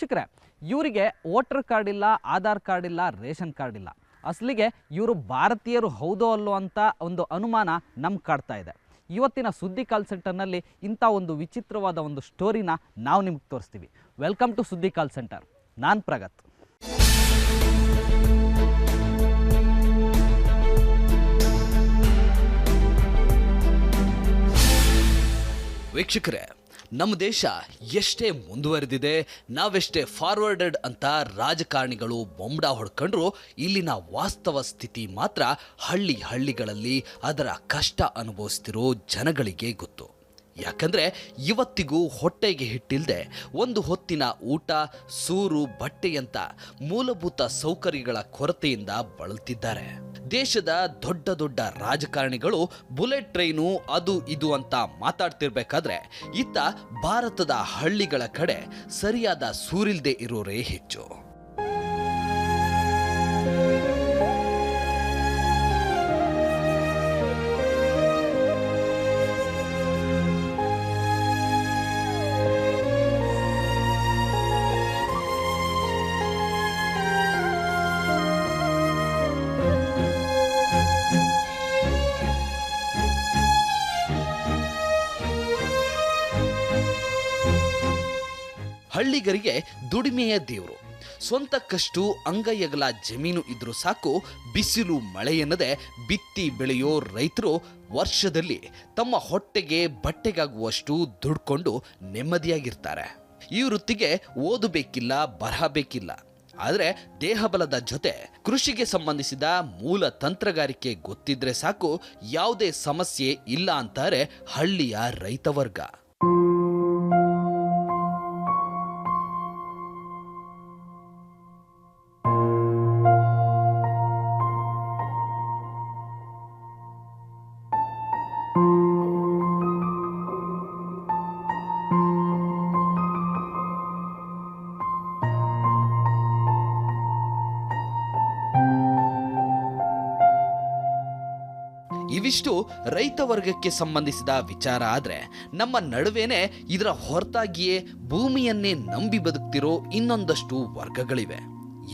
ವೀಕ್ಷಕರೇ, ಇವರಿಗೆ voter card ಇಲ್ಲ, ಆಧಾರ್ ಕಾರ್ಡ್ ಇಲ್ಲ, ರೇಷನ್ ಕಾರ್ಡ್ ಇಲ್ಲ. ಅಸಲಿಗೆ ಇವರು ಭಾರತೀಯರು ಹೌದೋ ಅಲ್ಲೋ ಅಂತ ಒಂದು ಅನುಮಾನ ನಮ್ಗೆ ಕಾಡ್ತಾ ಇದೆ. ಇವತ್ತಿನ ಸುದ್ದಿ ಕಾಲ್ ಸೆಂಟರ್ನಲ್ಲಿ ಇಂಥ ಒಂದು ವಿಚಿತ್ರವಾದ ಒಂದು ಸ್ಟೋರಿನ ನಾವು ನಿಮ್ಗೆ ತೋರಿಸ್ತೀವಿ. ವೆಲ್ಕಮ್ ಟು ಸುದ್ದಿ ಕಾಲ್ ಸೆಂಟರ್. ನಾನು ಪ್ರಗತ್. ವೀಕ್ಷಕರೇ ನಮ್ಮ ದೇಶ ಎಷ್ಟೇ ಮುಂದುವರೆದಿದೆ, ನಾವೆಷ್ಟೇ ಫಾರ್ವರ್ಡೆಡ್ ಅಂತ ರಾಜಕಾರಣಿಗಳು ಬೊಂಬಡ ಹೊಡ್ಕೊಂಡ್ರು, ಇಲ್ಲಿನ ವಾಸ್ತವ ಸ್ಥಿತಿ ಮಾತ್ರ ಹಳ್ಳಿ ಹಳ್ಳಿಗಳಲ್ಲಿ ಅದರ ಕಷ್ಟ ಅನುಭವಿಸ್ತಿರೋ ಜನಗಳಿಗೆ ಗೊತ್ತು. ಯಾಕಂದ್ರೆ ಇವತ್ತಿಗೂ ಹೊಟ್ಟೆಗೆ ಹಿಟ್ಟಿಲ್ಲದೆ ಒಂದು ಹೊತ್ತಿನ ಊಟ, ಸೂರು, ಬಟ್ಟೆಯಂತ ಮೂಲಭೂತ ಸೌಕರ್ಯಗಳ ಕೊರತೆಯಿಂದ ಬಳಲ್ತಿದ್ದಾರೆ. ದೇಶದ ದೊಡ್ಡ ದೊಡ್ಡ ರಾಜಕಾರಣಿಗಳು ಬುಲೆಟ್ ಟ್ರೈನು ಅದು ಇದು ಅಂತ ಮಾತಾಡ್ತಿರ್ಬೇಕಾದ್ರೆ ಇತ್ತ ಭಾರತದ ಹಳ್ಳಿಗಳ ಕಡೆ ಸರಿಯಾದ ಸೂರಿಲ್ದೆ ಇರೋರೇ ಹೆಚ್ಚು. ಹಳ್ಳಿಗರಿಗೆ ದುಡಿಮೆಯ ದೇವರು. ಸ್ವಂತಕ್ಕಷ್ಟು ಅಂಗೈಯಗಲ, ಜಮೀನು ಇದ್ರೂ ಸಾಕು, ಬಿಸಿಲು, ಮಳೆ ಎನ್ನದೆ ಬಿತ್ತಿ ಬೆಳೆಯೋ ರೈತರು ವರ್ಷದಲ್ಲಿ ತಮ್ಮ ಹೊಟ್ಟೆಗೆ ಬಟ್ಟೆಗಾಗುವಷ್ಟು ದುಡ್ಕೊಂಡು ನೆಮ್ಮದಿಯಾಗಿರ್ತಾರೆ. ಈ ವೃತ್ತಿಗೆ ಓದಬೇಕಿಲ್ಲ ಬರಹಬೇಕಿಲ್ಲ ಆದರೆ ದೇಹಬಲದ ಜೊತೆ ಕೃಷಿಗೆ ಸಂಬಂಧಿಸಿದ ಮೂಲ ತಂತ್ರಗಾರಿಕೆ ಗೊತ್ತಿದ್ರೆ ಸಾಕು, ಯಾವುದೇ ಸಮಸ್ಯೆ ಇಲ್ಲ ಅಂತಾರೆ ಹಳ್ಳಿಯ ರೈತ ವರ್ಗ. ಇವಿಷ್ಟು ರೈತ ವರ್ಗಕ್ಕೆ ಸಂಬಂಧಿಸಿದ ವಿಚಾರ ಆದರೆ ನಮ್ಮ ನಡುವೆನೆ ಇದರ ಹೊರತಾಗಿಯೇ ಭೂಮಿಯನ್ನೇ ನಂಬಿ ಬದುಕ್ತಿರೋ ಇನ್ನೊಂದಷ್ಟು ವರ್ಗಗಳಿವೆ.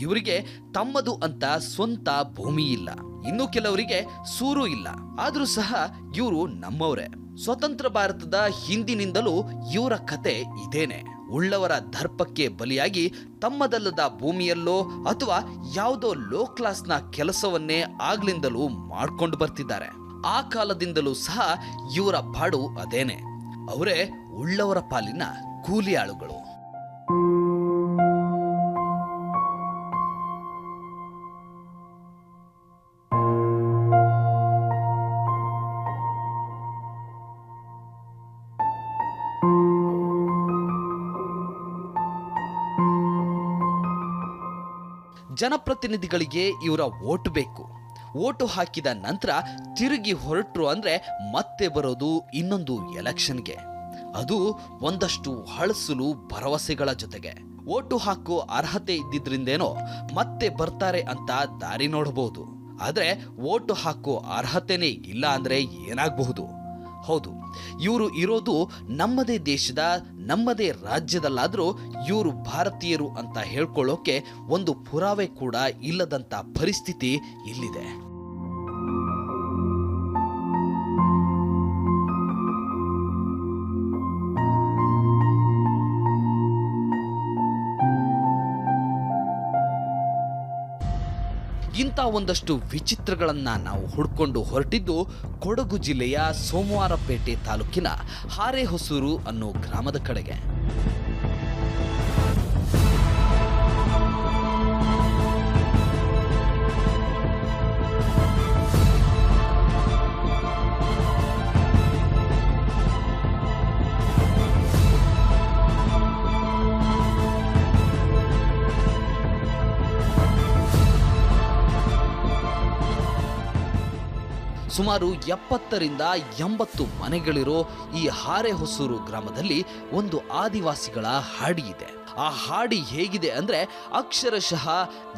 ಇವರಿಗೆ ತಮ್ಮದು ಅಂತ ಸ್ವಂತ ಭೂಮಿ ಇಲ್ಲ. ಇನ್ನು ಕೆಲವರಿಗೆ ಸೂರು ಇಲ್ಲ. ಆದರೂ ಸಹ ಇವರು ನಮ್ಮವರೇ. ಸ್ವತಂತ್ರ ಭಾರತದ ಹಿಂದಿನಿಂದಲೂ ಇವರ ಕತೆ ಇದೇನೆ. ಉಳ್ಳವರ ದರ್ಪಕ್ಕೆ ಬಲಿಯಾಗಿ ತಮ್ಮದಲ್ಲದ ಭೂಮಿಯಲ್ಲೋ ಅಥವಾ ಯಾವುದೋ ಲೋ ಕ್ಲಾಸ್ನ ಕೆಲಸವನ್ನೇ ಆಗ್ಲಿಂದಲೂ ಮಾಡ್ಕೊಂಡು ಬರ್ತಿದ್ದಾರೆ. ಆ ಕಾಲದಿಂದಲೂ ಸಹ ಇವರ ಪಾಡು ಅದೇನೆ. ಅವರೇ ಉಳ್ಳವರ ಪಾಲಿನ ಕೂಲಿ ಆಳುಗಳು. ಜನಪ್ರತಿನಿಧಿಗಳಿಗೆ ಇವರ ಓಟ್ ಬೇಕು. ಓಟು ಹಾಕಿದ ನಂತರ ತಿರುಗಿ ಹೊರಟ್ರು ಅಂದ್ರೆ ಮತ್ತೆ ಬರೋದು ಇನ್ನೊಂದು ಎಲೆಕ್ಷನ್ಗೆ. ಅದು ಒಂದಷ್ಟು ಹಳಸಲು ಭರವಸೆಗಳ ಜೊತೆಗೆ. ಓಟು ಹಾಕೋ ಅರ್ಹತೆ ಇದ್ದಿದ್ರಿಂದೇನೋ ಮತ್ತೆ ಬರ್ತಾರೆ ಅಂತ ದಾರಿ ನೋಡಬಹುದು ಆದರೆ ಓಟು ಹಾಕೋ ಅರ್ಹತೆನೇ ಇಲ್ಲ ಅಂದ್ರೆ ಏನಾಗಬಹುದು? ಹೌದು, ಇವರು ಇರೋದು ನಮ್ಮದೇ ದೇಶದ, ನಮ್ಮದೇ ರಾಜ್ಯದಲ್ಲಾದರೂ ಇವರು ಭಾರತೀಯರು ಅಂತ ಹೇಳ್ಕೊಳ್ಳೋಕೆ ಒಂದು ಪುರಾವೆ ಕೂಡ ಇಲ್ಲದಂಥ ಪರಿಸ್ಥಿತಿ ಇಲ್ಲಿದೆ. ಇಂಥ ಒಂದಷ್ಟು ವಿಚಿತ್ರಗಳನ್ನು ನಾವು ಹುಡ್ಕೊಂಡು ಹೊರಟಿದ್ದು ಕೊಡಗು ಜಿಲ್ಲೆಯ ಸೋಮವಾರಪೇಟೆ ತಾಲೂಕಿನ ಹಾರೆಹೊಸೂರು ಅನ್ನೋ ಗ್ರಾಮದ ಕಡೆಗೆ. ಸುಮಾರು ಎಪ್ಪತ್ತರಿಂದ ಎಂಬತ್ತು ಮನೆಗಳಿರೋ ಈ ಹಾರೆಹೊಸೂರು ಗ್ರಾಮದಲ್ಲಿ ಒಂದು ಆದಿವಾಸಿಗಳ ಹಾಡಿ ಇದೆ. ಆ ಹಾಡಿ ಹೇಗಿದೆ ಅಂದ್ರೆ ಅಕ್ಷರಶಃ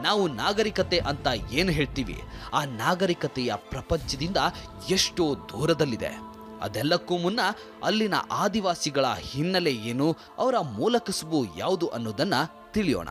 ನಾವು ನಾಗರಿಕತೆ ಅಂತ ಏನು ಹೇಳ್ತೀವಿ? ಆ ನಾಗರಿಕತೆಯ ಪ್ರಪಂಚದಿಂದ ಎಷ್ಟೋ ದೂರದಲ್ಲಿದೆ. ಅದೆಲ್ಲಕ್ಕೂ ಮುನ್ನ ಅಲ್ಲಿನ ಆದಿವಾಸಿಗಳ ಹಿನ್ನೆಲೆ ಏನು, ಅವರ ಮೂಲ ಕಸುಬು ಯಾವುದು ಅನ್ನೋದನ್ನ ತಿಳಿಯೋಣ.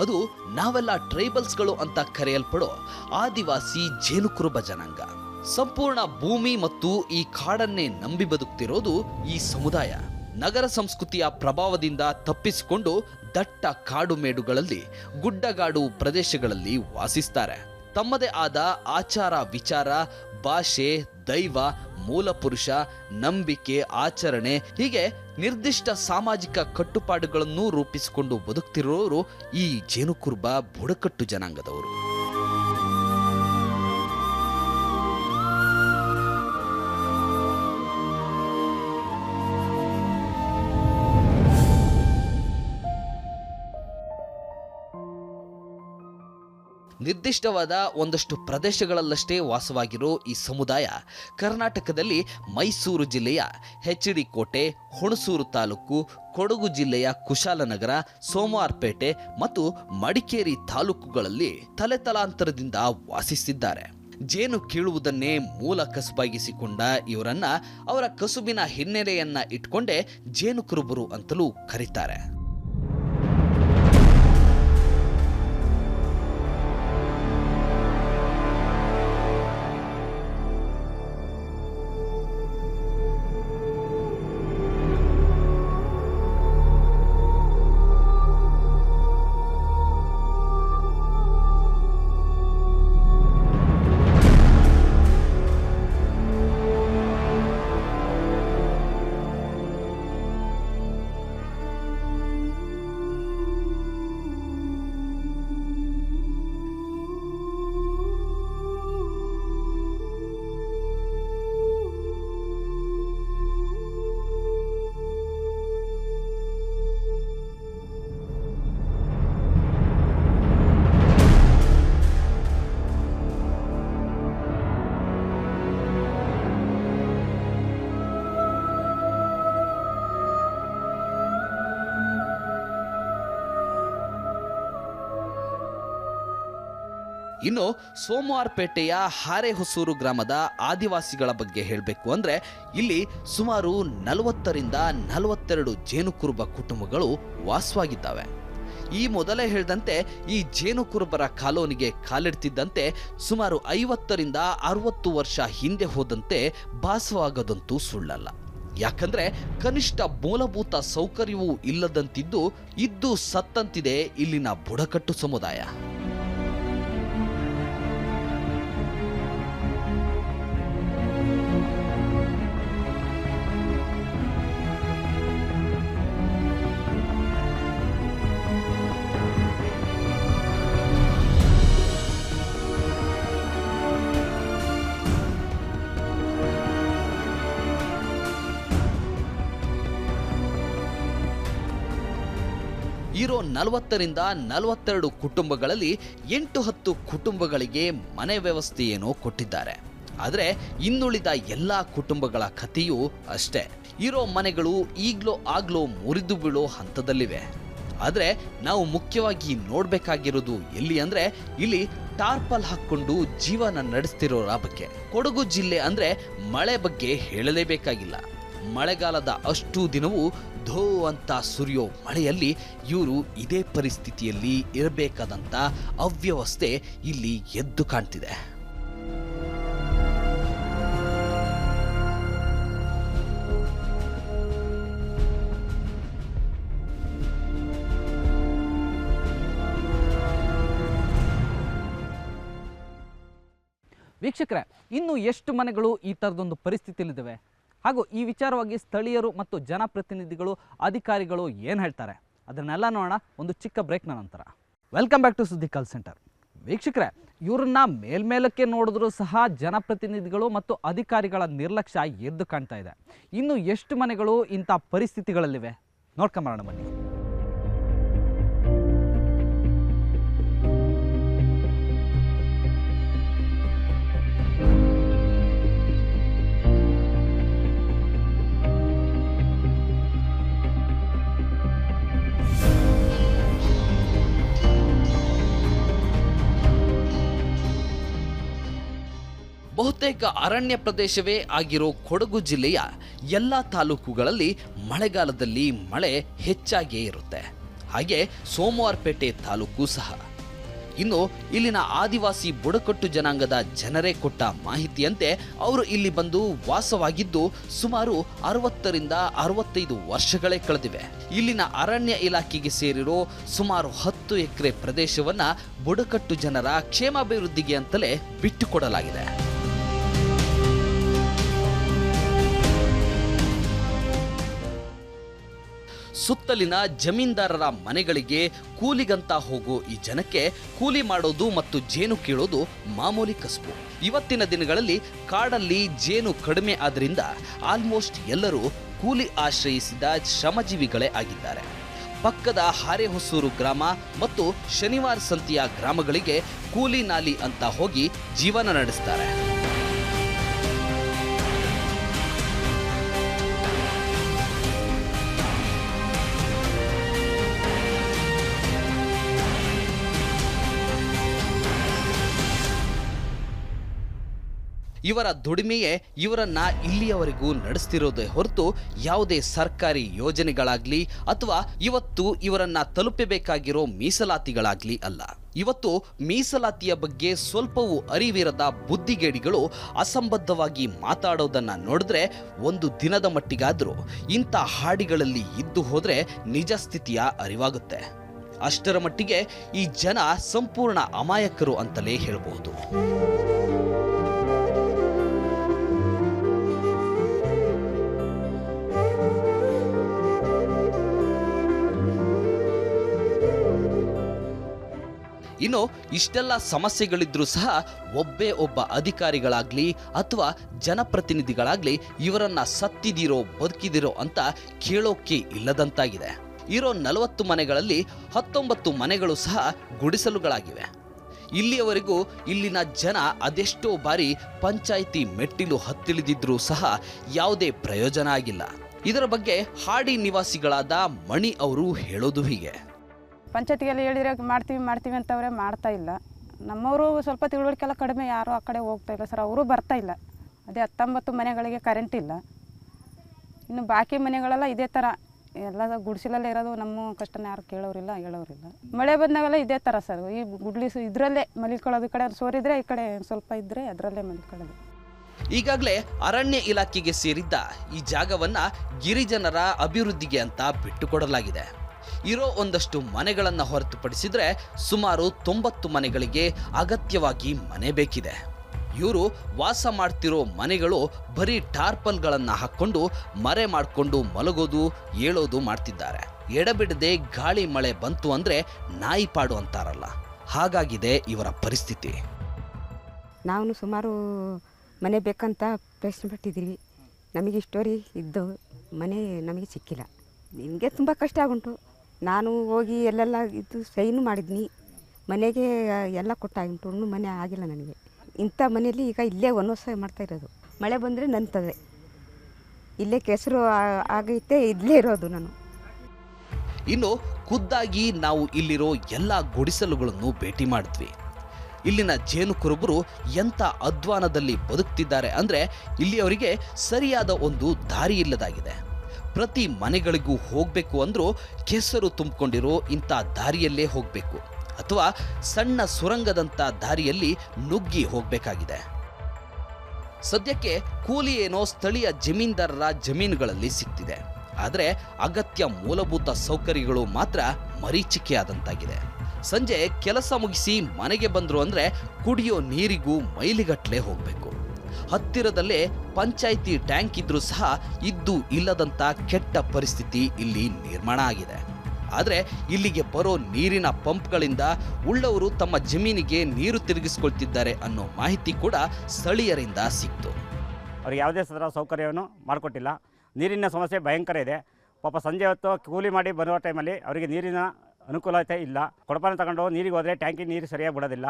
ಅದು ನಾವೆಲ್ಲ ಟ್ರೈಬಲ್ಸ್ಗಳು ಅಂತ ಕರೆಯಲ್ಪಡೋ ಆದಿವಾಸಿ ಜೇನುಕುರುಬ ಜನಾಂಗ. ಸಂಪೂರ್ಣ ಭೂಮಿ ಮತ್ತು ಈ ಕಾಡನ್ನೇ ನಂಬಿ ಬದುಕ್ತಿರೋದು ಈ ಸಮುದಾಯ. ನಗರ ಸಂಸ್ಕೃತಿಯ ಪ್ರಭಾವದಿಂದ ತಪ್ಪಿಸಿಕೊಂಡು ದಟ್ಟ ಕಾಡು ಮೇಡುಗಳಲ್ಲಿ ಗುಡ್ಡಗಾಡು ಪ್ರದೇಶಗಳಲ್ಲಿ ವಾಸಿಸ್ತಾರೆ. ತಮ್ಮದೇ ಆದ ಆಚಾರ ವಿಚಾರ, ಭಾಷೆ, ದೈವ, ಮೂಲಪುರುಷ, ನಂಬಿಕೆ, ಆಚರಣೆ ಹೀಗೆ ನಿರ್ದಿಷ್ಟ ಸಾಮಾಜಿಕ ಕಟ್ಟುಪಾಡುಗಳನ್ನು ರೂಪಿಸಿಕೊಂಡು ಬದುಕ್ತಿರೋರು ಈ ಜೇನುಕುರ್ಬ ಬುಡಕಟ್ಟು ಜನಾಂಗದವರು. ನಿರ್ದಿಷ್ಟವಾದ ಒಂದಷ್ಟು ಪ್ರದೇಶಗಳಲ್ಲಷ್ಟೇ ವಾಸವಾಗಿರೋ ಈ ಸಮುದಾಯ ಕರ್ನಾಟಕದಲ್ಲಿ ಮೈಸೂರು ಜಿಲ್ಲೆಯ ಎಚ್ ಡಿ ಕೋಟೆ ಹುಣಸೂರು ತಾಲೂಕು, ಕೊಡಗು ಜಿಲ್ಲೆಯ ಕುಶಾಲನಗರ, ಸೋಮವಾರಪೇಟೆ ಮತ್ತು ಮಡಿಕೇರಿ ತಾಲೂಕುಗಳಲ್ಲಿ ತಲೆತಲಾಂತರದಿಂದ ವಾಸಿಸಿದ್ದಾರೆ. ಜೇನು ಕೀಳುವುದನ್ನೇ ಮೂಲ ಕಸುಬಾಗಿಸಿಕೊಂಡ ಇವರನ್ನ ಅವರ ಕಸುಬಿನ ಹಿನ್ನೆಲೆಯನ್ನ ಇಟ್ಕೊಂಡೇ ಜೇನು ಕುರುಬರು ಅಂತಲೂ ಕರೀತಾರೆ. ಇನ್ನು ಸೋಮವಾರಪೇಟೆಯ ಹಾರೆಹೊಸೂರು ಗ್ರಾಮದ ಆದಿವಾಸಿಗಳ ಬಗ್ಗೆ ಹೇಳಬೇಕು ಅಂದರೆ ಇಲ್ಲಿ ಸುಮಾರು ನಲವತ್ತರಿಂದ ನಲವತ್ತೆರಡು ಜೇನುಕುರುಬ ಕುಟುಂಬಗಳು ವಾಸವಾಗಿದ್ದಾವೆ. ಈ ಮೊದಲೇ ಹೇಳಿದಂತೆ ಈ ಜೇನುಕುರುಬರ ಕಾಲೋನಿಗೆ ಕಾಲಿಡ್ತಿದ್ದಂತೆ ಸುಮಾರು ಐವತ್ತರಿಂದ ಅರವತ್ತು ವರ್ಷ ಹಿಂದೆ ಹೋದಂತೆ ಭಾಸವಾಗದಂತೂ ಸುಳ್ಳಲ್ಲ. ಯಾಕಂದ್ರೆ ಕನಿಷ್ಠ ಮೂಲಭೂತ ಸೌಕರ್ಯವೂ ಇಲ್ಲದಂತಿದ್ದು ಇದ್ದು ಸತ್ತಂತಿದೆ ಇಲ್ಲಿನ ಬುಡಕಟ್ಟು ಸಮುದಾಯ. ನಲವತ್ತರಿಂದ ನಲವತ್ತೆರಡು ಕುಟುಂಬಗಳಲ್ಲಿ ಎಂಟು ಹತ್ತು ಕುಟುಂಬಗಳಿಗೆ ಮನೆ ವ್ಯವಸ್ಥೆಯನ್ನು ಕೊಟ್ಟಿದ್ದಾರೆ. ಆದರೆ ಇನ್ನುಳಿದ ಎಲ್ಲ ಕುಟುಂಬಗಳ ಕಥೆಯೂ ಅಷ್ಟೇ. ಇರೋ ಮನೆಗಳು ಈಗ್ಲೋ ಆಗ್ಲೋ ಮುರಿದು ಬೀಳೋ ಹಂತದಲ್ಲಿವೆ. ಆದರೆ ನಾವು ಮುಖ್ಯವಾಗಿ ನೋಡಬೇಕಾಗಿರೋದು ಎಲ್ಲಿ ಅಂದರೆ ಇಲ್ಲಿ ಟಾರ್ಪಲ್ ಹಾಕ್ಕೊಂಡು ಜೀವನ ನಡೆಸ್ತಿರೋರ ಬಗ್ಗೆ. ಕೊಡಗು ಜಿಲ್ಲೆ ಅಂದರೆ ಮಳೆ ಬಗ್ಗೆ ಹೇಳಲೇಬೇಕಾಗಿಲ್ಲ. ಮಳೆಗಾಲದ ಅಷ್ಟು ದಿನವೂ ಧೋ ಅಂತ ಸುರಿಯೋ ಮಳೆಯಲ್ಲಿ ಇವರು ಇದೇ ಪರಿಸ್ಥಿತಿಯಲ್ಲಿ ಇರಬೇಕಾದಂಥ ಅವ್ಯವಸ್ಥೆ ಇಲ್ಲಿ ಎದ್ದು ಕಾಣ್ತಿದೆ. ವೀಕ್ಷಕರೇ, ಇನ್ನು ಎಷ್ಟು ಮನೆಗಳು ಈ ಥರದೊಂದು ಪರಿಸ್ಥಿತಿಯಲ್ಲಿದ್ದಾವೆ? ಹಾಗೂ ಈ ವಿಚಾರವಾಗಿ ಸ್ಥಳೀಯರು ಮತ್ತು ಜನಪ್ರತಿನಿಧಿಗಳು, ಅಧಿಕಾರಿಗಳು ಏನು ಹೇಳ್ತಾರೆ? ಅದನ್ನೆಲ್ಲ ನೋಡೋಣ. ಒಂದು ಚಿಕ್ಕ ಬ್ರೇಕ್ನ ನಂತರ. ವೆಲ್ಕಮ್ ಬ್ಯಾಕ್ ಟು ಸುದ್ದಿ ಕಾಲ್ ಸೆಂಟರ್. ವೀಕ್ಷಕರೇ, ಇವ್ರನ್ನ ಮೇಲ್ಮೇಲಕ್ಕೆ ನೋಡಿದ್ರೂ ಸಹ ಜನಪ್ರತಿನಿಧಿಗಳು ಮತ್ತು ಅಧಿಕಾರಿಗಳ ನಿರ್ಲಕ್ಷ್ಯ ಎದ್ದು ಕಾಣ್ತಾ ಇದೆ. ಇನ್ನು ಎಷ್ಟು ಮನೆಗಳು ಇಂಥ ಪರಿಸ್ಥಿತಿಗಳಲ್ಲಿವೆ? ನೋಡ್ಕೊಂಬರೋಣ ಬನ್ನಿ. ಬಹುತೇಕ ಅರಣ್ಯ ಪ್ರದೇಶವೇ ಆಗಿರೋ ಕೊಡಗು ಜಿಲ್ಲೆಯ ಎಲ್ಲ ತಾಲೂಕುಗಳಲ್ಲಿ ಮಳೆಗಾಲದಲ್ಲಿ ಮಳೆ ಹೆಚ್ಚಾಗಿಯೇ ಇರುತ್ತೆ. ಹಾಗೆ ಸೋಮವಾರಪೇಟೆ ತಾಲೂಕು ಸಹ. ಇನ್ನು ಇಲ್ಲಿನ ಆದಿವಾಸಿ ಬುಡಕಟ್ಟು ಜನಾಂಗದ ಜನರೇ ಕೊಟ್ಟ ಮಾಹಿತಿಯಂತೆ ಅವರು ಇಲ್ಲಿ ಬಂದು ವಾಸವಾಗಿದ್ದು ಸುಮಾರು ಅರವತ್ತರಿಂದ ಅರವತ್ತೈದು ವರ್ಷಗಳೇ ಕಳೆದಿವೆ. ಇಲ್ಲಿನ ಅರಣ್ಯ ಇಲಾಖೆಗೆ ಸೇರಿರೋ ಸುಮಾರು ಹತ್ತು ಎಕರೆ ಪ್ರದೇಶವನ್ನು ಬುಡಕಟ್ಟು ಜನರ ಕ್ಷೇಮಾಭಿವೃದ್ಧಿಗೆ ಅಂತಲೇ ಬಿಟ್ಟುಕೊಡಲಾಗಿದೆ. ಸುತ್ತಲಿನ ಜಮೀನ್ದಾರರ ಮನೆಗಳಿಗೆ ಕೂಲಿಗಂತ ಹೋಗೋ. ಈ ಜನಕ್ಕೆ ಕೂಲಿ ಮಾಡೋದು ಮತ್ತು ಜೇನು ಕೀಳೋದು ಮಾಮೂಲಿ ಕಸಬು. ಇವತ್ತಿನ ದಿನಗಳಲ್ಲಿ ಕಾಡಲ್ಲಿ ಜೇನು ಕಡಿಮೆ ಆದ್ರಿಂದ ಆಲ್ಮೋಸ್ಟ್ ಎಲ್ಲರೂ ಕೂಲಿ ಆಶ್ರಯಿಸಿದ ಶ್ರಮಜೀವಿಗಳೇ ಆಗಿದ್ದಾರೆ. ಪಕ್ಕದ ಹಾರೆಹೊಸೂರು ಗ್ರಾಮ ಮತ್ತು ಶನಿವಾರ ಸಂತಿಯ ಗ್ರಾಮಗಳಿಗೆ ಕೂಲಿ ನಾಲಿ ಅಂತ ಹೋಗಿ ಜೀವನ ನಡೆಸ್ತಾರೆ. ಇವರ ದುಡಿಮೆಯೇ ಇವರನ್ನ ಇಲ್ಲಿಯವರೆಗೂ ನಡೆಸ್ತಿರೋದೇ ಹೊರತು ಯಾವುದೇ ಸರ್ಕಾರಿ ಯೋಜನೆಗಳಾಗ್ಲಿ ಅಥವಾ ಇವತ್ತು ಇವರನ್ನ ತಲುಪಬೇಕಾಗಿರೋ ಮೀಸಲಾತಿಗಳಾಗ್ಲಿ ಅಲ್ಲ. ಇವತ್ತು ಮೀಸಲಾತಿಯ ಬಗ್ಗೆ ಸ್ವಲ್ಪವೂ ಅರಿವಿರದ ಬುದ್ಧಿಗೇಡಿಗಳು ಅಸಂಬದ್ಧವಾಗಿ ಮಾತಾಡೋದನ್ನ ನೋಡಿದ್ರೆ ಒಂದು ದಿನದ ಮಟ್ಟಿಗಾದ್ರೂ ಇಂಥ ಹಾಡಿಗಳಲ್ಲಿ ಇದ್ದು ಹೋದ್ರೆ ನಿಜ ಸ್ಥಿತಿಯ ಅರಿವಾಗುತ್ತೆ. ಅಷ್ಟರ ಮಟ್ಟಿಗೆ ಈ ಜನ ಸಂಪೂರ್ಣ ಅಮಾಯಕರು ಅಂತಲೇ ಹೇಳಬಹುದು. ಇನ್ನು ಇಷ್ಟೆಲ್ಲ ಸಮಸ್ಯೆಗಳಿದ್ರೂ ಸಹ ಒಬ್ಬೇ ಒಬ್ಬ ಅಧಿಕಾರಿಗಳಾಗ್ಲಿ ಅಥವಾ ಜನಪ್ರತಿನಿಧಿಗಳಾಗ್ಲಿ ಇವರನ್ನ ಸತ್ತಿದಿರೋ ಬದುಕಿದಿರೋ ಅಂತ ಕೇಳೋಕೆ ಇಲ್ಲದಂತಾಗಿದೆ. ಇರೋ ನಲವತ್ತು ಮನೆಗಳಲ್ಲಿ ಹತ್ತೊಂಬತ್ತು ಮನೆಗಳು ಸಹ ಗುಡಿಸಲುಗಳಾಗಿವೆ. ಇಲ್ಲಿಯವರೆಗೂ ಇಲ್ಲಿನ ಜನ ಅದೆಷ್ಟೋ ಬಾರಿ ಪಂಚಾಯಿತಿ ಮೆಟ್ಟಿಲು ಹತ್ತಿಳಿದಿದ್ರೂ ಸಹ ಯಾವುದೇ ಪ್ರಯೋಜನ ಆಗಿಲ್ಲ. ಇದರ ಬಗ್ಗೆ ಹಾಡಿ ನಿವಾಸಿಗಳಾದ ಮಣಿ ಅವರು ಹೇಳೋದು ಹೀಗೆ. ಪಂಚಾಯತಿಗೆಲ್ಲ ಹೇಳಿದ್ರೆ ಮಾಡ್ತೀವಿ ಮಾಡ್ತೀವಿ ಅಂತವ್ರೆ ಮಾಡ್ತಾ ಇಲ್ಲ. ನಮ್ಮವರು ಸ್ವಲ್ಪ ತಿಳುವಳಿಕೆಲ್ಲ ಕಡಿಮೆ, ಯಾರೂ ಆ ಕಡೆ ಹೋಗ್ತಾ ಇಲ್ಲ. ಸರ್, ಅವರು ಬರ್ತಾ ಇಲ್ಲ. ಅದೇ ಹತ್ತೊಂಬತ್ತು ಮನೆಗಳಿಗೆ ಕರೆಂಟ್ ಇಲ್ಲ. ಇನ್ನು ಬಾಕಿ ಮನೆಗಳೆಲ್ಲ ಇದೇ ಥರ. ಎಲ್ಲ ಗುಡಿಸಲಲ್ಲೇ ಇರೋದು ನಮ್ಮ ಕಷ್ಟನ ಯಾರು ಕೇಳೋರಿಲ್ಲ, ಹೇಳೋರಿಲ್ಲ. ಮಳೆ ಬಂದಾಗೆಲ್ಲ ಇದೇ ಥರ ಸರ್. ಈ ಗುಡ್ಲಿಸು ಇದರಲ್ಲೇ ಮಲಿಕೊಳ್ಳೋದು, ಈ ಕಡೆ ಸೋರಿದ್ರೆ, ಈ ಕಡೆ ಸ್ವಲ್ಪ ಇದ್ದರೆ ಅದರಲ್ಲೇ ಮಲಿಕೊಳ್ಳೋದು. ಈಗಾಗಲೇ ಅರಣ್ಯ ಇಲಾಖೆಗೆ ಸೇರಿದ್ದ ಈ ಜಾಗವನ್ನ ಗಿರಿಜನರ ಅಭಿವೃದ್ಧಿಗೆ ಅಂತ ಬಿಟ್ಟುಕೊಡಲಾಗಿದೆ. ಇರೋ ಒಂದಷ್ಟು ಮನೆಗಳನ್ನು ಹೊರತುಪಡಿಸಿದರೆ ಸುಮಾರು ತೊಂಬತ್ತು ಮನೆಗಳಿಗೆ ಅಗತ್ಯವಾಗಿ ಮನೆ ಬೇಕಿದೆ. ಇವರು ವಾಸ ಮಾಡ್ತಿರೋ ಮನೆಗಳು ಬರೀ ಟಾರ್ಪಲ್ಗಳನ್ನು ಹಾಕ್ಕೊಂಡು ಮರೆ ಮಾಡಿಕೊಂಡು ಮಲಗೋದು, ಏಳೋದು ಮಾಡ್ತಿದ್ದಾರೆ. ಎಡಬಿಡದೆ ಗಾಳಿ ಮಳೆ ಬಂತು ಅಂದರೆ ನಾಯಿ ಪಾಡು ಅಂತಾರಲ್ಲ. ಹಾಗಾಗಿದೆ ಇವರ ಪರಿಸ್ಥಿತಿ. ನಾವು ಸುಮಾರು ಮನೆ ಬೇಕಂತ ಪ್ರಶ್ನೆ ಪಟ್ಟಿದ್ದೀವಿ ನಮಗೆ ಇಷ್ಟೋರಿ ಇದ್ದು ಮನೆ ನಮಗೆ ಸಿಕ್ಕಿಲ್ಲ. ನಿಮಗೆ ತುಂಬ ಕಷ್ಟ ಆಗುಂಟು ನಾನು ಹೋಗಿ ಎಲ್ಲೆಲ್ಲ ಇದು ಸೈನು ಮಾಡಿದ್ನಿ. ಮನೆಗೆ ಎಲ್ಲ ಕೊಟ್ಟಾಗುಂಟು ಉಂಟು ಮನೆ ಆಗಿಲ್ಲ ನನಗೆ. ಇಂಥ ಮನೆಯಲ್ಲಿ ಈಗ ಇಲ್ಲೇ ವನವಾಸ ಮಾಡ್ತಾ ಇರೋದು. ಮಳೆ ಬಂದರೆ ನಂತದೆ ಇಲ್ಲೇ ಕೆಸರು ಆಗೈತೆ, ಇಲ್ಲೇ ಇರೋದು ನಾನು. ಇನ್ನು ಖುದ್ದಾಗಿ ನಾವು ಇಲ್ಲಿರೋ ಎಲ್ಲ ಗುಡಿಸಲುಗಳನ್ನು ಭೇಟಿ ಮಾಡಿದ್ವಿ. ಇಲ್ಲಿನ ಜೇನು ಕುರುಬರು ಎಂಥ ಅಧ್ವಾನದಲ್ಲಿ ಬದುಕ್ತಿದ್ದಾರೆ ಅಂದರೆ ಇಲ್ಲಿ ಅವರಿಗೆ ಸರಿಯಾದ ಒಂದು ದಾರಿ ಇಲ್ಲದಾಗಿದೆ. ಪ್ರತಿ ಮನೆಗಳಿಗೂ ಹೋಗಬೇಕು ಅಂದರೂ ಕೆಸರು ತುಂಬಿಕೊಂಡಿರೋ ಇಂಥ ದಾರಿಯಲ್ಲೇ ಹೋಗಬೇಕು. ಅಥವಾ ಸಣ್ಣ ಸುರಂಗದಂಥ ದಾರಿಯಲ್ಲಿ ನುಗ್ಗಿ ಹೋಗಬೇಕಾಗಿದೆ. ಸದ್ಯಕ್ಕೆ ಕೂಲಿ ಏನೋ ಸ್ಥಳೀಯ ಜಮೀನ್ದಾರರ ಜಮೀನುಗಳಲ್ಲಿ ಸಿಗ್ತಿದೆ. ಆದರೆ ಅಗತ್ಯ ಮೂಲಭೂತ ಸೌಕರ್ಯಗಳು ಮಾತ್ರ ಮರೀಚಿಕೆಯಾದಂತಾಗಿದೆ. ಸಂಜೆ ಕೆಲಸ ಮುಗಿಸಿ ಮನೆಗೆ ಬಂದರು ಅಂದರೆ ಕುಡಿಯೋ ನೀರಿಗೂ ಮೈಲಿಗಟ್ಟಲೆ ಹೋಗಬೇಕು. ಹತ್ತಿರದಲ್ಲೇ ಪಂಚಾಯಿತಿ ಟ್ಯಾಂಕ್ ಇದ್ರೂ ಸಹ ಇದ್ದು ಇಲ್ಲದಂತ ಕೆಟ್ಟ ಪರಿಸ್ಥಿತಿ ಇಲ್ಲಿ ನಿರ್ಮಾಣ ಆಗಿದೆ. ಆದರೆ ಇಲ್ಲಿಗೆ ಬರೋ ನೀರಿನ ಪಂಪ್ಗಳಿಂದ ಉಳ್ಳವರು ತಮ್ಮ ಜಮೀನಿಗೆ ನೀರು ತಿರುಗಿಸ್ಕೊಳ್ತಿದ್ದಾರೆ ಅನ್ನೋ ಮಾಹಿತಿ ಕೂಡ ಸ್ಥಳೀಯರಿಂದ ಸಿಕ್ತು. ಅವ್ರಿಗೆ ಯಾವುದೇ ಸದರ ಸೌಕರ್ಯವನ್ನು ಮಾಡಿಕೊಟ್ಟಿಲ್ಲ. ನೀರಿನ ಸಮಸ್ಯೆ ಭಯಂಕರ ಇದೆ. ಪಾಪ ಸಂಜೆ ಹೊತ್ತು ಕೂಲಿ ಮಾಡಿ ಬರುವ ಟೈಮಲ್ಲಿ ಅವರಿಗೆ ನೀರಿನ ಅನುಕೂಲತೆ ಇಲ್ಲ. ಕೊಡಪಾನ ತಗೊಂಡು ನೀರಿಗೆ ಹೋದರೆ ಟ್ಯಾಂಕಿಗೆ ನೀರು ಸರಿಯಾಗಿ ಬಿಡೋದಿಲ್ಲ.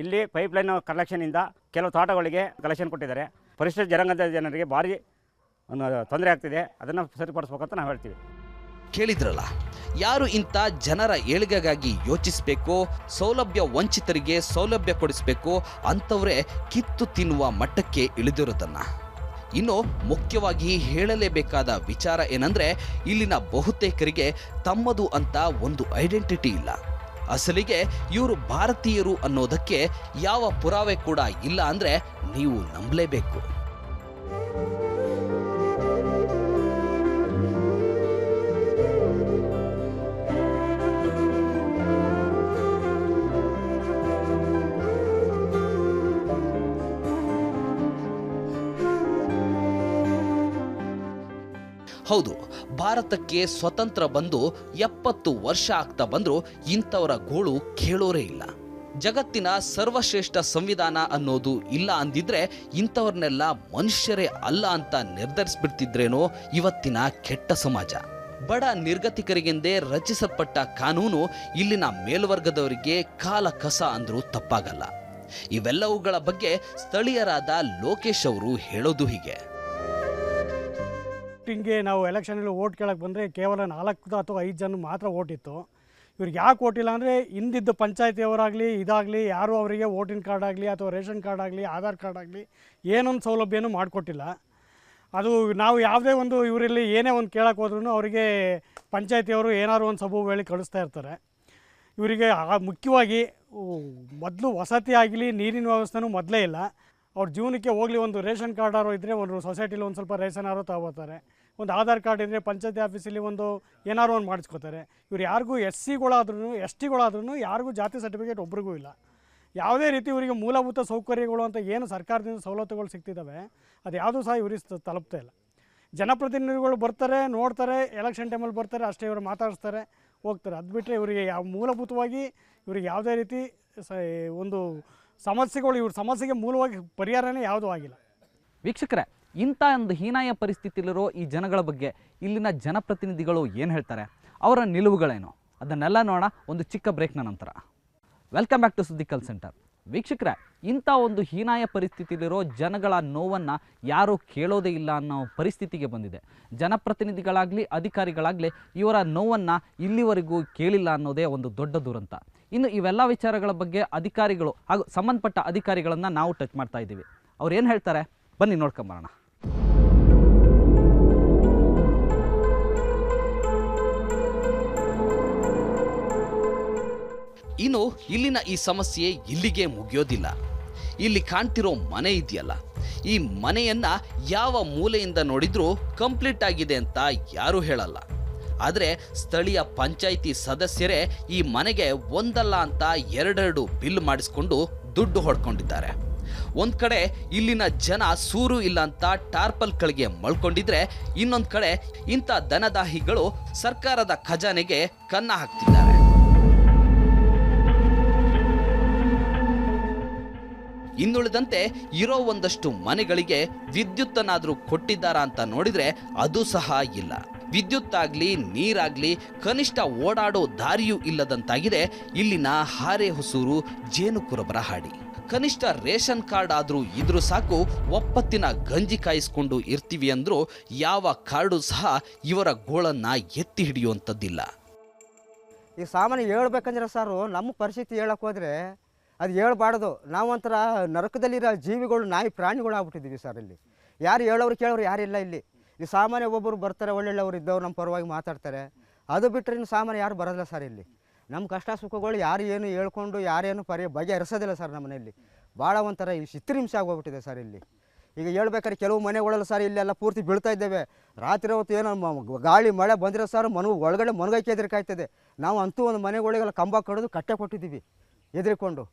ಇಲ್ಲಿ ಪೈಪ್ಲೈನ್ ಕಲೆಕ್ಷನಿಂದ ಕೆಲವು ತೋಟಗಳಿಗೆ ಕಲೆಕ್ಷನ್ ಕೊಟ್ಟಿದ್ದಾರೆ. ಪರಿಶಿಷ್ಟ ಜನಾಂಗದ ಜನರಿಗೆ ಭಾರಿ ತೊಂದರೆ ಆಗ್ತಿದೆ. ಅದನ್ನು ಸರಿಪಡಿಸ್ಬೇಕಂತ ನಾವು ಹೇಳ್ತೀವಿ. ಕೇಳಿದ್ರಲ್ಲ, ಯಾರು ಇಂಥ ಜನರ ಏಳಿಗೆಗಾಗಿ ಯೋಚಿಸಬೇಕು, ಸೌಲಭ್ಯ ವಂಚಿತರಿಗೆ ಸೌಲಭ್ಯ ಕೊಡಿಸಬೇಕು ಅಂಥವರೇ ಕಿತ್ತು ತಿನ್ನುವ ಮಟ್ಟಕ್ಕೆ ಇಳಿದಿರೋದನ್ನು ಇನ್ನು ಮುಖ್ಯವಾಗಿ ಹೇಳಲೇಬೇಕಾದ ವಿಚಾರ ಏನಂದರೆ, ಇಲ್ಲಿನ ಬಹುತೇಕರಿಗೆ ತಮ್ಮದು ಅಂತ ಒಂದು ಐಡೆಂಟಿಟಿ ಇಲ್ಲ. ಅಸಲಿಗೆ ಇವರು ಭಾರತೀಯರು ಅನ್ನೋದಕ್ಕೆ ಯಾವ ಪುರಾವೆ ಕೂಡ ಇಲ್ಲ ಅಂದರೆ ನೀವು ನಂಬಲೇಬೇಕು. ಹೌದು, ಭಾರತಕ್ಕೆ ಸ್ವತಂತ್ರ ಬಂದು ಎಪ್ಪತ್ತು ವರ್ಷ ಆಗ್ತಾ ಬಂದರೂ ಇಂಥವರ ಗೋಳು ಕೇಳೋರೇ ಇಲ್ಲ. ಜಗತ್ತಿನ ಸರ್ವಶ್ರೇಷ್ಠ ಸಂವಿಧಾನ ಅನ್ನೋದು ಇಲ್ಲ ಅಂದಿದ್ರೆ ಇಂಥವ್ರನ್ನೆಲ್ಲ ಮನುಷ್ಯರೇ ಅಲ್ಲ ಅಂತ ನಿರ್ಧರಿಸ್ಬಿಡ್ತಿದ್ರೇನೋ ಇವತ್ತಿನ ಕೆಟ್ಟ ಸಮಾಜ. ಬಡ ನಿರ್ಗತಿಕರಿಗೆಂದೇ ರಚಿಸಲ್ಪಟ್ಟ ಕಾನೂನು ಇಲ್ಲಿನ ಮೇಲ್ವರ್ಗದವರಿಗೆ ಕಾಲ ಕಸ ಅಂದರೂ ತಪ್ಪಾಗಲ್ಲ. ಇವೆಲ್ಲವುಗಳ ಬಗ್ಗೆ ಸ್ಥಳೀಯರಾದ ಲೋಕೇಶ್ ಅವರು ಹೇಳೋದು ಹೀಗೆ. ವೋಟಿಂಗ್ಗೆ ನಾವು ಎಲೆಕ್ಷನಲ್ಲಿ ಓಟ್ ಕೇಳಕ್ಕೆ ಬಂದರೆ ಕೇವಲ ನಾಲ್ಕು ಅಥವಾ ಐದು ಜನ ಮಾತ್ರ ಓಟ್ ಇತ್ತು. ಇವ್ರಿಗೆ ಯಾಕೆ ಓಟಿಲ್ಲ ಅಂದರೆ ಹಿಂದಿದ್ದ ಪಂಚಾಯತಿಯವರಾಗಲಿ, ಇದಾಗಲಿ, ಯಾರೂ ಅವರಿಗೆ ವೋಟಿನ ಕಾರ್ಡ್ ಆಗಲಿ ಅಥವಾ ರೇಷನ್ ಕಾರ್ಡ್ ಆಗಲಿ, ಆಧಾರ್ ಕಾರ್ಡ್ ಆಗಲಿ ಏನೊಂದು ಸೌಲಭ್ಯನೂ ಮಾಡಿಕೊಟ್ಟಿಲ್ಲ. ಅದು ನಾವು ಯಾವುದೇ ಒಂದು ಇವರಲ್ಲಿ ಏನೇ ಒಂದು ಕೇಳಕ್ಕೆ ಹೋದ್ರೂ ಅವರಿಗೆ ಪಂಚಾಯತಿಯವರು ಏನಾದ್ರು ಒಂದು ಸಬೂಬು ಹೇಳಿ ಕಳಿಸ್ತಾ ಇರ್ತಾರೆ. ಇವರಿಗೆ ಮುಖ್ಯವಾಗಿ ಮೊದಲು ವಸತಿ ಆಗಲಿ, ನೀರಿನ ವ್ಯವಸ್ಥೆನೂ ಮೊದಲೇ ಇಲ್ಲ. ಅವ್ರ ಜೀವನಕ್ಕೆ ಹೋಗಲಿ, ಒಂದು ರೇಷನ್ ಕಾರ್ಡ್ ಆರೋ ಇದ್ದರೆ ಒಂದು ಸೊಸೈಟಿಲಿ ಒಂದು ಸ್ವಲ್ಪ ರೇಷನ್ ಆರೋ ತಗೋತಾರೆ. ಒಂದು ಆಧಾರ್ ಕಾರ್ಡ್ ಇದ್ದರೆ ಪಂಚಾಯತಿ ಆಫೀಸಲ್ಲಿ ಒಂದು ಏನಾದ್ರು ಒಂದು ಮಾಡಿಸ್ಕೋತಾರೆ. ಇವ್ರು ಯಾರಿಗೂ ಎಸ್ ಸಿಗಳಾದ್ರೂ ಎಸ್ ಟಿಗಳಾದ್ರೂ ಯಾರಿಗೂ ಜಾತಿ ಸರ್ಟಿಫಿಕೇಟ್ ಒಬ್ರಿಗೂ ಇಲ್ಲ. ಯಾವುದೇ ರೀತಿ ಇವರಿಗೆ ಮೂಲಭೂತ ಸೌಕರ್ಯಗಳು ಅಂತ ಏನು ಸರ್ಕಾರದಿಂದ ಸವಲತ್ತುಗಳು ಸಿಗ್ತಿದ್ದಾವೆ, ಅದು ಯಾವುದೂ ಸಹ ಇವ್ರಿಗೆ ತಲುಪ್ತಾ ಇಲ್ಲ. ಜನಪ್ರತಿನಿಧಿಗಳು ಬರ್ತಾರೆ, ನೋಡ್ತಾರೆ ಎಲೆಕ್ಷನ್ ಟೈಮಲ್ಲಿ ಬರ್ತಾರೆ, ಅಷ್ಟೇ ಇವರು ಮಾತಾಡಿಸ್ತಾರೆ, ಹೋಗ್ತಾರೆ. ಅದು ಬಿಟ್ಟರೆ ಇವರಿಗೆ ಯಾವ ಮೂಲಭೂತವಾಗಿ ಇವ್ರಿಗೆ ಯಾವುದೇ ರೀತಿ ಸ, ಒಂದು ಸಮಸ್ಯೆಗಳು ಇವ್ರ ಸಮಸ್ಯೆಗೆ ಮೂಲವಾಗಿ ಪರಿಹಾರನೇ ಯಾವುದೂ ಆಗಿಲ್ಲ. ವೀಕ್ಷಕರೇ, ಇಂಥ ಒಂದು ಹೀನಾಯ ಪರಿಸ್ಥಿತಿಯಲ್ಲಿರೋ ಈ ಜನಗಳ ಬಗ್ಗೆ ಇಲ್ಲಿನ ಜನಪ್ರತಿನಿಧಿಗಳು ಏನು ಹೇಳ್ತಾರೆ? ಅವರ ನಿಲುವುಗಳೇನು? ಅದನ್ನೆಲ್ಲ ನೋಡೋಣ, ಒಂದು ಚಿಕ್ಕ ಬ್ರೇಕ್ನ ನಂತರ. ವೆಲ್ಕಮ್ ಬ್ಯಾಕ್ ಟು ಸುದ್ದಿ ಕಲ್ ಸೆಂಟರ್ ವೀಕ್ಷಕರೇ, ಇಂಥ ಒಂದು ಹೀನಾಯ ಪರಿಸ್ಥಿತಿಯಲ್ಲಿರೋ ಜನಗಳ ನೋವನ್ನು ಯಾರೂ ಕೇಳೋದೇ ಇಲ್ಲ ಅನ್ನೋ ಪರಿಸ್ಥಿತಿಗೆ ಬಂದಿದೆ. ಜನಪ್ರತಿನಿಧಿಗಳಾಗಲಿ, ಅಧಿಕಾರಿಗಳಾಗಲಿ ಇವರ ನೋವನ್ನು ಇಲ್ಲಿವರೆಗೂ ಕೇಳಿಲ್ಲ ಅನ್ನೋದೇ ಒಂದು ದೊಡ್ಡ ದುರಂತ. ಇನ್ನು ಇವೆಲ್ಲ ವಿಚಾರಗಳ ಬಗ್ಗೆ ಅಧಿಕಾರಿಗಳು ಹಾಗೂ ಸಂಬಂಧಪಟ್ಟ ಅಧಿಕಾರಿಗಳನ್ನು ನಾವು ಟಚ್ ಮಾಡ್ತಾ ಇದ್ದೀವಿ. ಅವ್ರು ಏನು ಹೇಳ್ತಾರೆ? ಬನ್ನಿ ನೋಡ್ಕೊಂಬರೋಣ ಇನ್ನು ಇಲ್ಲಿನ ಈ ಸಮಸ್ಯೆ ಇಲ್ಲಿಗೆ ಮುಗಿಯೋದಿಲ್ಲ. ಇಲ್ಲಿ ಕಾಣ್ತಿರೋ ಮನೆ ಇದೆಯಲ್ಲ, ಈ ಮನೆಯನ್ನ ಯಾವ ಮೂಲೆಯಿಂದ ನೋಡಿದ್ರೂ ಕಂಪ್ಲೀಟ್ ಆಗಿದೆ ಅಂತ ಯಾರೂ ಹೇಳಲ್ಲ. ಆದರೆ ಸ್ಥಳೀಯ ಪಂಚಾಯಿತಿ ಸದಸ್ಯರೇ ಈ ಮನೆಗೆ ಒಂದಲ್ಲ ಅಂತ ಎರಡೆರಡು ಬಿಲ್ ಮಾಡಿಸ್ಕೊಂಡು ದುಡ್ಡು ಹೊಡ್ಕೊಂಡಿದ್ದಾರೆ. ಒಂದು ಕಡೆ ಇಲ್ಲಿನ ಜನ ಸೂರು ಇಲ್ಲ ಅಂತ ಟಾರ್ಪಲ್ ಕಳಿಗೆ ಮಳ್ಕೊಂಡಿದ್ರೆ ಇನ್ನೊಂದು ಕಡೆ ಇಂಥ ದನದಾಹಿಗಳು ಸರ್ಕಾರದ ಖಜಾನೆಗೆ ಕನ್ನ ಹಾಕ್ತಿದ್ದಾರೆ. ಇನ್ನುಳಿದಂತೆ ಇರೋ ಒಂದಷ್ಟು ಮನೆಗಳಿಗೆ ವಿದ್ಯುತ್ತನ್ನಾದರೂ ಕೊಟ್ಟಿದ್ದಾರಾ ಅಂತ ನೋಡಿದ್ರೆ ಅದು ಸಹ ಇಲ್ಲ. ವಿದ್ಯುತ್ ಆಗಲಿ ನೀರಾಗಲಿ, ಕನಿಷ್ಠ ಓಡಾಡೋ ದಾರಿಯೂ ಇಲ್ಲದಂತಾಗಿದೆ. ಇಲ್ಲಿನ ಹಾರೆ ಹೊಸೂರು ಜೇನು ಕುರಬರ ಹಾಡಿ ಕನಿಷ್ಠ ರೇಷನ್ ಕಾರ್ಡ್ ಆದರೂ ಇದ್ರೂ ಸಾಕು, ಒಪ್ಪತ್ತಿನ ಗಂಜಿ ಕಾಯಿಸ್ಕೊಂಡು ಇರ್ತೀವಿ ಅಂದರೂ ಯಾವ ಕಾರ್ಡು ಸಹ ಇವರ ಗೋಳನ್ನು ಎತ್ತಿ ಹಿಡಿಯುವಂಥದ್ದಿಲ್ಲ. ಈ ಸಾಮಾನ್ಯ ಹೇಳ್ಬೇಕಂದ್ರೆ ಸರ್, ನಮ್ಮ ಪರಿಸ್ಥಿತಿ ಹೇಳಕ್ಕೆ ಹೋದರೆ ಅದು ಹೇಳ್ಬಾರ್ದು. ನಾವೊಂಥರ ನರಕದಲ್ಲಿರೋ ಜೀವಿಗಳು, ನಾಯಿ ಪ್ರಾಣಿಗಳು ಆಗ್ಬಿಟ್ಟಿದ್ದೀವಿ ಸರ್ ಇಲ್ಲಿ. ಯಾರು ಹೇಳೋರು ಕೇಳೋರು ಯಾರಿಲ್ಲ ಇಲ್ಲಿ. ಈ ಸಾಮಾನ್ಯ ಒಬ್ಬರು ಬರ್ತಾರೆ ಒಳ್ಳೊಳ್ಳೆಯವರು ಇದ್ದವ್ರು ನಮ್ಮ ಪರವಾಗಿ ಮಾತಾಡ್ತಾರೆ. ಅದು ಬಿಟ್ಟರೆ ಇನ್ನು ಸಾಮಾನ್ಯ ಯಾರು ಬರೋದಿಲ್ಲ ಸರ್ ಇಲ್ಲಿ. ನಮ್ಮ ಕಷ್ಟ ಸುಖಗಳು ಯಾರು ಏನು ಹೇಳ್ಕೊಂಡು ಯಾರೇನು ಪರಿ, ಬಗೆಹರಿಸೋದಿಲ್ಲ ಸರ್ ನಮ್ಮ ಮನೆಯಲ್ಲಿ. ಭಾಳ ಒಂಥರ ಈ ಚಿತ್ರಹಿಂಸೆ ಆಗೋಗ್ಬಿಟ್ಟಿದೆ ಸರ್ ಇಲ್ಲಿ. ಈಗ ಹೇಳ್ಬೇಕಾದ್ರೆ ಕೆಲವು ಮನೆಗಳೆಲ್ಲ ಸರ್ ಇಲ್ಲೆಲ್ಲ ಪೂರ್ತಿ ಬೀಳ್ತಾ ಇದ್ದೇವೆ. ರಾತ್ರಿ ಹೊತ್ತು ಏನೋ ಗಾಳಿ ಮಳೆ ಬಂದರೆ ಸರ್ ಮನು ಒಳಗಡೆ ಮನಗೈಕೆ ಎದುರಿಕಾಯ್ತದೆ. ನಾವು ಅಂತೂ ಒಂದು ಮನೆಗಳಿಗೆಲ್ಲ ಕಂಬ ಕಡಿದು ಕಟ್ಟೆ ಕೊಟ್ಟಿದ್ದೀವಿ ಹೆದರಿಕೊಂಡು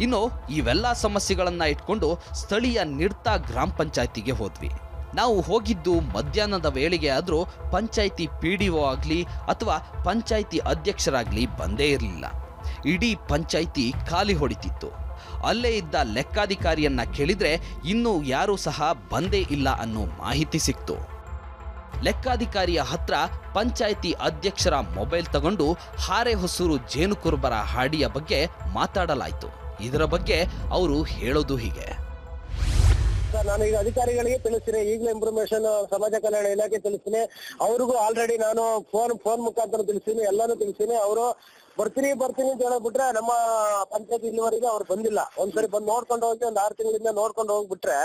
ಇನ್ನು ಇವೆಲ್ಲ ಸಮಸ್ಯೆಗಳನ್ನು ಇಟ್ಕೊಂಡು ಸ್ಥಳೀಯ ನಿಡ್ತಾ ಗ್ರಾಮ ಪಂಚಾಯತಿಗೆ ಹೋದ್ವಿ. ನಾವು ಹೋಗಿದ್ದು ಮಧ್ಯಾಹ್ನದ ವೇಳೆಗೆ ಆದರೂ ಪಂಚಾಯಿತಿ ಪಿ ಡಿ ಒ ಆಗಲಿ ಅಥವಾ ಪಂಚಾಯಿತಿ ಅಧ್ಯಕ್ಷರಾಗಲಿ ಬಂದೇ ಇರಲಿಲ್ಲ. ಇಡೀ ಪಂಚಾಯಿತಿ ಖಾಲಿ ಹೊಡಿತಿತ್ತು. ಅಲ್ಲೇ ಇದ್ದ ಲೆಕ್ಕಾಧಿಕಾರಿಯನ್ನ ಕೇಳಿದರೆ ಇನ್ನೂ ಯಾರೂ ಸಹ ಬಂದೇ ಇಲ್ಲ ಅನ್ನೋ ಮಾಹಿತಿ ಸಿಕ್ತು. ಲೆಕ್ಕಾಧಿಕಾರಿಯ ಹತ್ರ ಪಂಚಾಯಿತಿ ಅಧ್ಯಕ್ಷರ ಮೊಬೈಲ್ ತಗೊಂಡು ಹಾರೆ ಹೊಸೂರು ಜೇನುಕುರುಬರ ಹಾಡಿಯ ಬಗ್ಗೆ ಮಾತಾಡಲಾಯಿತು. ಇದರ ಬಗ್ಗೆ ಅವರು ಹೇಳೋದು ಹೀಗೆ. ನಾನು ಈಗ ಅಧಿಕಾರಿಗಳಿಗೆ ತಿಳಿಸ್ತೀನಿ, ಈಗಲೇ ಇನ್ಫಾರ್ಮೇಶನ್ ಸಮಾಜ ಕಲ್ಯಾಣ ಇಲಾಖೆ ತಿಳಿಸ್ತೀನಿ. ಅವ್ರಿಗೂ ಆಲ್ರೆಡಿ ನಾನು ಫೋನ್ ಫೋನ್ ಮುಖಾಂತರ ತಿಳಿಸ್ತೀನಿ, ಎಲ್ಲಾನು ತಿಳಿಸ್ತೀನಿ. ಅವರು ಬರ್ತೀನಿ ಬರ್ತೀನಿ ಅಂತ ಹೇಳ್ಬಿಟ್ರೆ ನಮ್ಮ ಪಂಚಾಯತ್ ಇಲ್ಲಿವರೆಗೆ ಅವ್ರು ಬಂದಿಲ್ಲ. ಒಂದ್ಸರಿ ಬಂದು ನೋಡ್ಕೊಂಡು ಹೋಗಿ ಒಂದ್ ಆರು ತಿಂಗಳಿಂದ ನೋಡ್ಕೊಂಡು ಹೋಗ್ಬಿಟ್ರೆ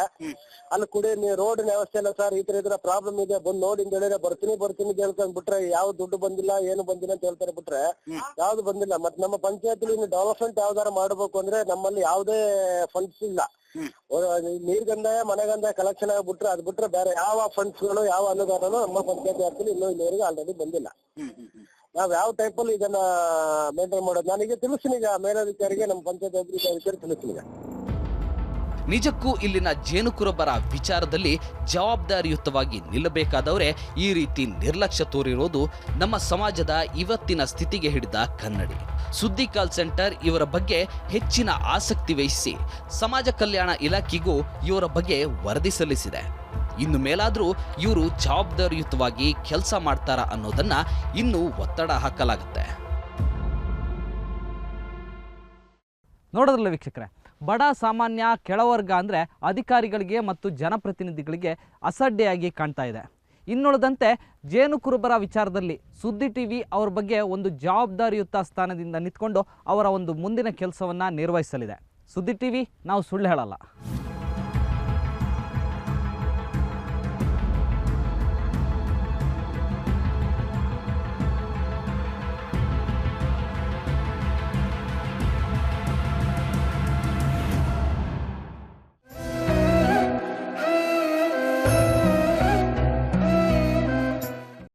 ಅಲ್ಲಿ ಕುಡಿ ರೋಡ್ ವ್ಯವಸ್ಥೆ ಇಲ್ಲ ಸರ್ ಈ ತರ ಇದ್ರ ಪ್ರಾಬ್ಲಮ್ ಇದೆ. ಬಂದ್ ನೋಡಿ ಅಂತ ಹೇಳಿದ್ರೆ ಬರ್ತೀನಿ ಬರ್ತೀನಿ ಅಂತ ಹೇಳ್ಕೊಂಡ್ ಬಿಟ್ರೆ ಯಾವ ದುಡ್ಡು ಬಂದಿಲ್ಲ ಏನು ಬಂದಿಲ್ಲ ಅಂತ ಹೇಳ್ತಾರೆ ಬಿಟ್ರೆ ಯಾವ್ದು ಬಂದಿಲ್ಲ. ಮತ್ ನಮ್ಮ ಪಂಚಾಯತ್ ಡೆವಲಪ್ಮೆಂಟ್ ಯಾವ್ದಾರ ಮಾಡ್ಬೇಕು ಅಂದ್ರೆ ನಮ್ಮಲ್ಲಿ ಯಾವುದೇ ಫಂಡ್ಸ್ ಇಲ್ಲ. ನೀರ್ಗಂದ ಮನೆಗಂದ ಕಲೆಕ್ಷನ್ ಆಗ್ಬಿಟ್ರೆ ಅದ್ ಬಿಟ್ರೆ ಬೇರೆ ಯಾವ ಫಂಡ್ಸ್ಗಳು ಯಾವ ಅನುದಾನನೂ ನಮ್ಮ ಪಂಚಾಯತ್ ವ್ಯಾಪ್ತಿಲಿ ಇನ್ನೂ ಇಲ್ಲಿವರೆಗೆ ಆಲ್ರೆಡಿ ಬಂದಿಲ್ಲ. ನಾವ್ ಯಾವ ಟೈಪ್ ಅಲ್ಲಿ ಇದನ್ನ ಮೇಂಟೈನ್ ಮಾಡೋದು? ನಾನೀಗ ತಿಳಿಸ್ತೀನಿ ಈಗ ಮೇಲಧಿಕಾರಿಗೆ ನಮ್ಮ ಪಂಚಾಯತ್ ಅಧಿಕಾರಿಗೆ ಅಧಿಕಾರಿ ತಿಳಿಸ್ತೀನಿ ಈಗ. ನಿಜಕ್ಕೂ ಇಲ್ಲಿನ ಜೇನುಕುರುಬರ ವಿಚಾರದಲ್ಲಿ ಜವಾಬ್ದಾರಿಯುತವಾಗಿ ನಿಲ್ಲಬೇಕಾದವರೇ ಈ ರೀತಿ ನಿರ್ಲಕ್ಷ್ಯ ತೋರಿರೋದು ನಮ್ಮ ಸಮಾಜದ ಇವತ್ತಿನ ಸ್ಥಿತಿಗೆ ಹಿಡಿದ ಕನ್ನಡಿ. ಸುದ್ದಿ ಕಾಲ್ ಸೆಂಟರ್ ಇವರ ಬಗ್ಗೆ ಹೆಚ್ಚಿನ ಆಸಕ್ತಿ ವಹಿಸಿ, ಸಮಾಜ ಕಲ್ಯಾಣ ಇಲಾಖೆಗೂ ಇವರ ಬಗ್ಗೆ ವರದಿ ಸಲ್ಲಿಸಿದೆ. ಇನ್ನು ಮೇಲಾದರೂ ಇವರು ಜವಾಬ್ದಾರಿಯುತವಾಗಿ ಕೆಲಸ ಮಾಡ್ತಾರಾ ಅನ್ನೋದನ್ನ ಇನ್ನೂ ಒತ್ತಡ ಹಾಕಲಾಗುತ್ತೆ. ನೋಡೋದ್ರಲ್ಲ ವೀಕ್ಷಕರೇ, ಬಡ ಸಾಮಾನ್ಯ ಕೆಳವರ್ಗ ಅಂದರೆ ಅಧಿಕಾರಿಗಳಿಗೆ ಮತ್ತು ಜನಪ್ರತಿನಿಧಿಗಳಿಗೆ ಅಸಡ್ಡೆಯಾಗಿ ಕಾಣ್ತಾ ಇದೆ. ಇನ್ನುಳಿದಂತೆ ಜೇನು ಕುರುಬರ ವಿಚಾರದಲ್ಲಿ ಸುದ್ದಿ ಟಿ ವಿ ಅವ್ರ ಬಗ್ಗೆ ಒಂದು ಜವಾಬ್ದಾರಿಯುತ ಸ್ಥಾನದಿಂದ ನಿಂತ್ಕೊಂಡು ಅವರ ಒಂದು ಮುಂದಿನ ಕೆಲಸವನ್ನು ನಿರ್ವಹಿಸಲಿದೆ. ಸುದ್ದಿ ಟಿ ವಿ ನಾವು ಸುಳ್ಳು ಹೇಳಲ್ಲ.